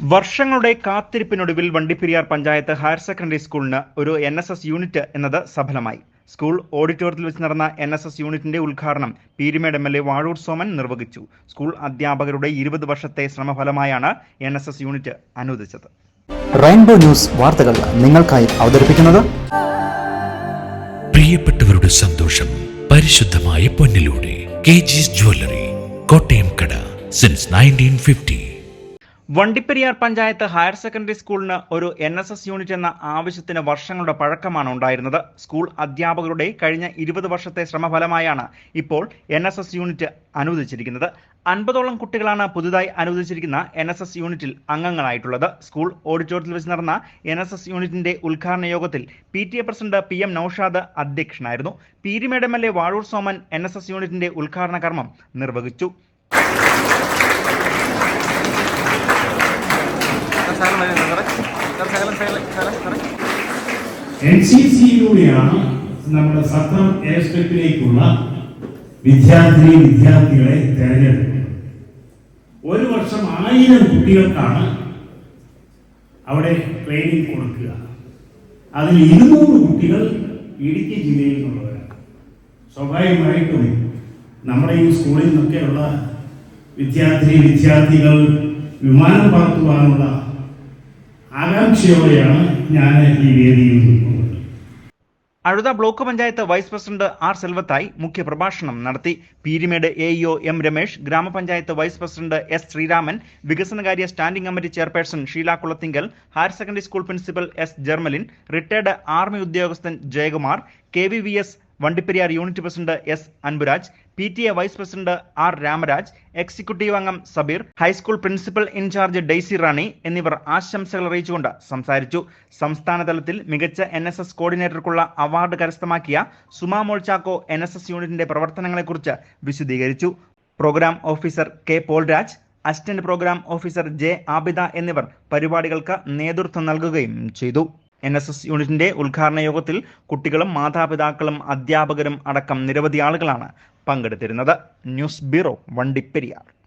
വർഷങ്ങളുടെ കാത്തിരിപ്പിനൊടുവിൽ Vandiperiyar panchayat higher secondary സ്കൂളിന് ഒരു എൻ എസ് എസ് യൂണിറ്റ് എന്നത് സഫലമായി. സ്കൂൾ ഓഡിറ്റോറിയത്തിൽ വെച്ച് നടന്ന എൻ എസ് എസ് യൂണിറ്റിന്റെ ഉദ്ഘാടനം Peermade M L A Vazhoor Soman നിർവഹിച്ചു. സ്കൂൾ അധ്യാപകരുടെ ഇരുപത് വർഷത്തെ ശ്രമഫലമായാണ് എൻ എസ് എസ് യൂണിറ്റ് അനുവദിച്ചത്. റെയിൻബോ ന്യൂസ് വാർത്തകൾ നിങ്ങൾക്കായി അവതരിപ്പിക്കുന്നത് പ്രിയപ്പെട്ടവരുടെ സന്തോഷം പരിശുദ്ധമായ പൊന്നിലൂടെ കെ ജിസ് ജ്വല്ലറി കോട്ടയം കട since nineteen fifty Vandiperiyar panchayat higher secondary സ്കൂളിന് ഒരു എൻ എസ് എസ് യൂണിറ്റ് എന്ന ആവശ്യത്തിന് വർഷങ്ങളുടെ പഴക്കമാണ് ഉണ്ടായിരുന്നത്. സ്കൂൾ അധ്യാപകരുടെ കഴിഞ്ഞ ഇരുപത് വർഷത്തെ ശ്രമഫലമായാണ് ഇപ്പോൾ എൻ എസ് എസ് യൂണിറ്റ് അനുവദിച്ചിരിക്കുന്നത്. അൻപതോളം കുട്ടികളാണ് പുതുതായി അനുവദിച്ചിരിക്കുന്ന എൻ എസ് എസ് യൂണിറ്റിൽ അംഗങ്ങളായിട്ടുള്ളത്. സ്കൂൾ ഓഡിറ്റോറിയത്തിൽ വെച്ച് നടന്ന എൻ എസ് എസ് യൂണിറ്റിന്റെ ഉദ്ഘാടന യോഗത്തിൽ P T A president P M Naushad അധ്യക്ഷനായിരുന്നു. Peermade M L A Vazhoor Soman N S S യൂണിറ്റിന്റെ ഉദ്ഘാടന കർമ്മം നിർവഹിച്ചു. എൻ സി സിയിലൂടെയാണ് നമ്മുടെ സത്രം എയർസ്ട്രിപ്പിലേക്കുള്ള വിദ്യാർത്ഥി വിദ്യാർത്ഥികളെ തിരഞ്ഞെടുക്കുന്നത്. ഒരു വർഷം ആയിരം കുട്ടികൾക്കാണ് അവിടെ ട്രെയിനിങ് കൊടുക്കുക. അതിൽ ഇരുന്നൂറ് കുട്ടികൾ ഇടുക്കി ജില്ലയിൽ നിന്നുള്ളവരാണ്. സ്വാഭാവികമായിട്ടും നമ്മുടെ ഈ സ്കൂളിൽ നിന്നൊക്കെയുള്ള വിദ്യാർത്ഥി വിദ്യാർത്ഥികൾ വിമാനം പറത്തുവാനുള്ള ആകാംക്ഷയോടെയാണ് ഞാൻ ഈ വേദിയിൽ Azhutha block panchayat vice president R Selvathai മുഖ്യ പ്രഭാഷണം നടത്തി. Peermade A E O M Ramesh ഗ്രാമപഞ്ചായത്ത് വൈസ് പ്രസിഡന്റ് എസ് ശ്രീരാമൻ വികസനകാര്യ standing committee chairperson Sheela Kulathinkal higher secondary school principal S Jermalin retired army ഉദ്യോഗസ്ഥൻ Jayakumar K V V S Vandiperiyar unit president S Anburaj P T A vice president R Ramaraj executive അംഗം Sabeer high school principal incharge Daisy Rani എന്നിവർ ആശംസകൾ അറിയിച്ചുകൊണ്ട് സംസാരിച്ചു. സംസ്ഥാനതലത്തിൽ മികച്ച N S S കോർഡിനേറ്റർക്കുള്ള award കരസ്ഥമാക്കിയ Suma Molchacko N S S യൂണിറ്റിന്റെ പ്രവർത്തനങ്ങളെക്കുറിച്ച് വിശദീകരിച്ചു. Programme officer K Paulraj assistant programme officer J Abida എന്നിവർ പരിപാടികൾക്ക് നേതൃത്വം നൽകുകയും ചെയ്തു. എൻ എസ് എസ് യൂണിറ്റിന്റെ ഉദ്ഘാടന യോഗത്തിൽ കുട്ടികളും മാതാപിതാക്കളും അധ്യാപകരും അടക്കം നിരവധി ആളുകളാണ് പങ്കെടുത്തിരുന്നത്. News bureau Vandiperiyar.